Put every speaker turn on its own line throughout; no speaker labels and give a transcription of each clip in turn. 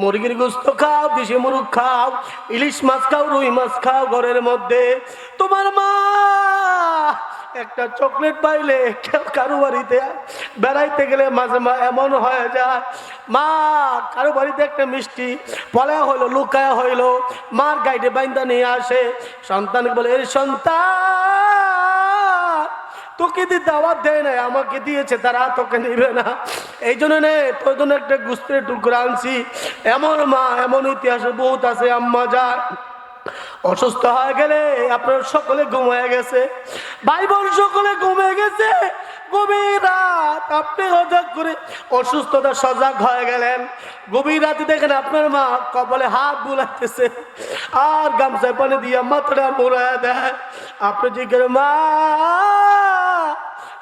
মুরগির গোস্ত খাও, দেশি মুরগ খাও, ইলিশ মাছ খাও, রুই মাছ খাও ঘরের মধ্যে। তোমার মা একটা চকলেট পাইলে কারও বাড়িতে বেড়াইতে গেলে মাঝে মা এমন হয়ে যায়, মা, কারও বাড়িতে একটা মিষ্টি পলা হইল, লুকায়া হইল, মার গাইডে বাইন্দা নিয়ে আসে। সন্তানকে বলে এই সন্তান তোকে দিয়ে দাওয়াত দেয় না আমাকে দিয়েছে, তারা তোকে নিবে না। এই জন্য নে, তোর জন্য একটা গুস্তের টুকরা আনছি। এমন মা, এমন ইতিহাসে বহুত আছে, আম্মা যা অসুস্থ হয়ে গেলে আপনার সকলে ঘুমিয়ে গেছে। ভাই বোন সকলে ঘুমিয়ে গেছে। গভীর রাত আপনি হঠাৎ করে অসুস্থতা সজাগ হয়ে গেলেন। গভীর রাতে দেখেন আপনার মা কপালে হাত বুলাইতেছে। আর গামছায় পানি দিয়ে মাথাটা মুড়ায় দেয়। আপনি জিজ্ঞেস মা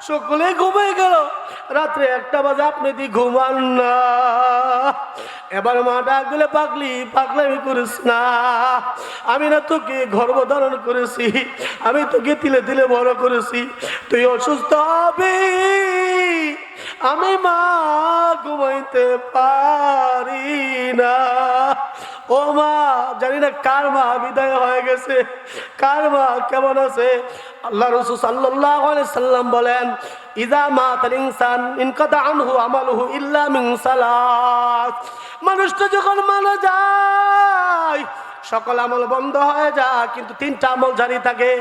সকলে ঘুমিয়ে গেল। রাত্রে একটা বাজে, আপনি দি ঘুমান না। এবার মা ডাক দিলে, পাগলি পাগলামি করিস না। আমি না তোকে গর্ভধারণ করেছি। আমি তোকে তিলে তিলে বড় করেছি। তুই অসুস্থ হবি। আমি মা ঘুমাইতে পারি না। ও মা, জানি না কার মা বিদায় হয়ে গেছে, কার মা কেমন আছে? আল্লাহ রসুল সাল্লাহ সাল্লাম বলেন ইদা মা তার ইনসান ইনকাতা আনহু আমালুহু ইল্লা মিন সালাত। মানুষটা যখন মারা যায় সকল আমল বন্ধ হয়ে যা কিন্তু তিনটা আমল জারি থাকে।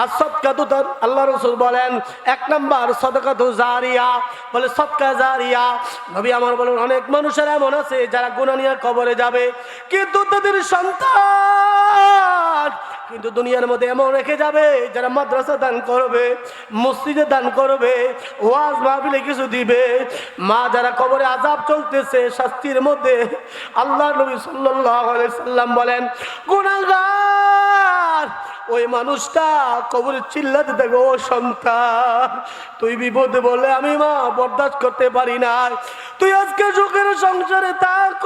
আর সৎকা তো আল্লাহ রসুল বলেন, এক নম্বর সদকা তো জারিয়া। বলে সৎকা জারিয়া। নবী আমার বলেন, অনেক মানুষের এমন আছে যারা গুণানিয়া কবরে যাবে, কিন্তু তাদের সন্তান কিন্তু দুনিয়ার মধ্যে এমন রেখে যাবে, যারা মাদ্রাসা দান করবে, মসজিদে দান করবে, ওয়াজ মাহবিলে কিছু দিবে। মা, যারা কবরে আজাব চলতেছে, শাস্তির মধ্যে আল্লাহ নবী সাল্লাহ সাল্লাম বলেন, গুনাহগার! ওই মানুষটা কবর চিল্লাতে দিতে ও সন্তান, তুই বিপদে বলে আমি মা বরদাস্ত করতে পারি না তুই আজকে যুগের সংসারে থাক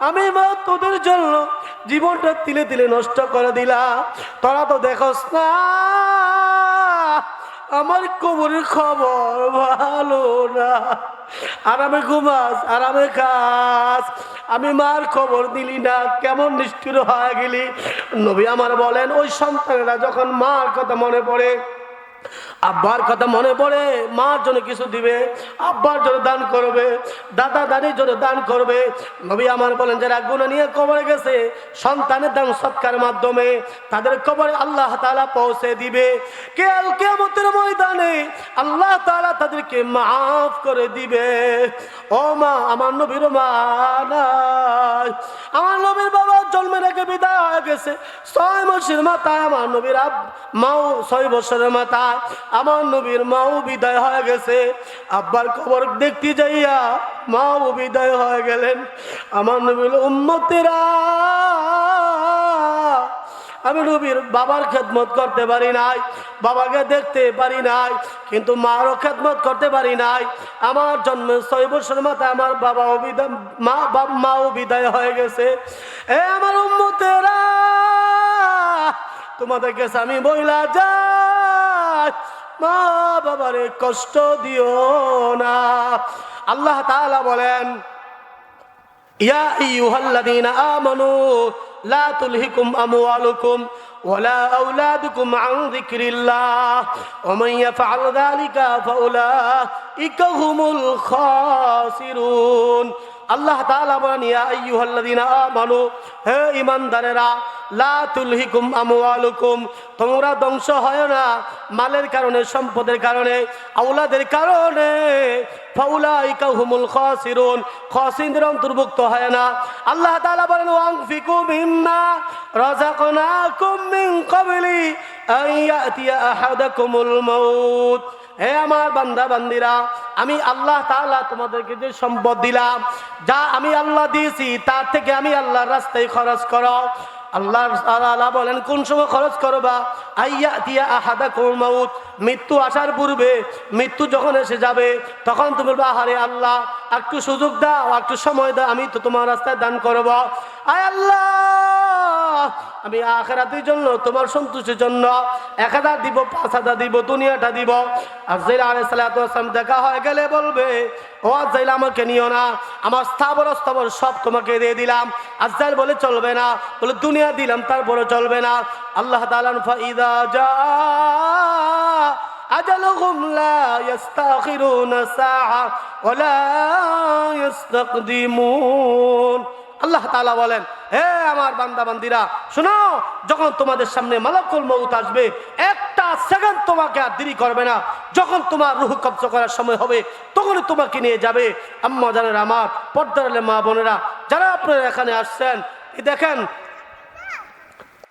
আমি মা তোদের জন্য জীবনটা তিলে তিলে নষ্ট করে দিলা তোরা তো দেখস না আমার কবরের খবর ভালো না। আরামে ঘুমাস আরামে খাস। আমি মার খবর দিলি না, কেমন নিষ্ঠুর হয়ে গেলি? নবী আমার বলেন, ওই সন্তানেরা যখন মার কথা মনে পড়ে আব্বার কথা মনে পড়ে মার জন্য কিছু দিবে, আব্বার জন্য দান করবে, দাদা দাদির জন্য দান করবে। নবী আমার বলেন, যারা গুণা নিয়ে কবরে গেছে, সন্তানের দান সৎকার মাধ্যমে তাদের কবরে আল্লাহ তালা পৌঁছে দিবে। কেল কেমতের ময়দানে আল্লাহ তালা তাদেরকে মাফ করে দিবে। ও মা, আমার নবীর মা আমার নবীর বাবা জন্মের আগে বিদায় হয়ে গেছে। ছয় মাসের মাথায় আমার নবীর মাও ছয় বছরের মাথায় আমার নবীর মাও বিদায় হয়ে গেছে। আব্বার খবর দেখতে যাইয়া মাও বিদায় হয়ে গেলেন। আমার নবীর উন্মতেরা আমি নবীর বাবার খেদমত করতে পারি নাই, বাবাকে দেখতে পারি নাই, কিন্তু মারও খেদমত করতে পারি নাই। আমার জন্মের ছয় বছর মাথায় আমার বাবা অবিদায় মা বাপ মাও বিদায় হয়ে গেছে। এ আমার উম্মতেরা তোমাদের কাছে আমি বইলা যাই মা বাবারে কষ্ট দিও না। আল্লাহ তালা বলেন, ইয়া ইউহাল্লাদিনা আমানু لا تلهكم أموالكم ولا أولادكم عن ذكر الله ومن يفعل ذلك فأولئك هم الخاسرون আল্লাহ তাআলা বলেন ইয়া আইয়ুহাল্লাযীনা আমানু হে ঈমানদারেরা তোমরা ধ্বংস হয় না মালের কারণে, সম্পদের কারণে, আওলাদের কারণে। হুমুল অন্তর্ভুক্ত হয় না। আল্লাহ বলেন হে আমার বান্দা বান্দিরা আমি আল্লাহ তাআলা তোমাদেরকে যে সম্পদ দিলাম, যা আমি আল্লাহ দিয়েছি, তার থেকে আমি আল্লাহর রাস্তায় খরচ করো। আল্লাহ তাআলা বলেন, কোন সময় খরচ করবা? আইয়া দিয়া আহাদা মাউত। মৃত্যু আসার পূর্বে, মৃত্যু যখন এসে যাবে, তখন তুমি বলবা, আহারে আল্লাহ, একটু সুযোগ দাও, একটু সময় দাও, আমি তো তোমার রাস্তায় দান করব। আয় আল্লাহ! আমি আখেরাতের জন্য তোমার সন্তুষ্টির জন্য এক হাজার দিব পাঁচ হাজার দিব দুনিয়াটা দিব আফজাইল আলাই সালাম দেখা হয়ে গেলে বলবে ও আফজাইল আমাকে নিও না আমার স্থাবর স্থাবর সব তোমাকে দিয়ে দিলাম আফজাইল বলে চলবে না বলে দুনিয়া দিলাম তারপরে চলবে না আল্লাহ তালান ফাইদা যা أجلهم لا يستأخرون ساعة ولا يستقدمون আল্লাহ তাআলা বলেন হে আমার বান্দা বান্দিরা শোনো, যখন তোমাদের সামনে মালাকুল মৌত আসবে, একটা সেকেন্ড তোমাকে আর দেরি করবে না। যখন তোমার রুহ কব্জ করার সময় হবে, তখনই তোমাকে নিয়ে যাবে। আম্মা জানের আমার, পর্দার মা বোনেরা, যারা আপনারা এখানে আসছেন দেখেন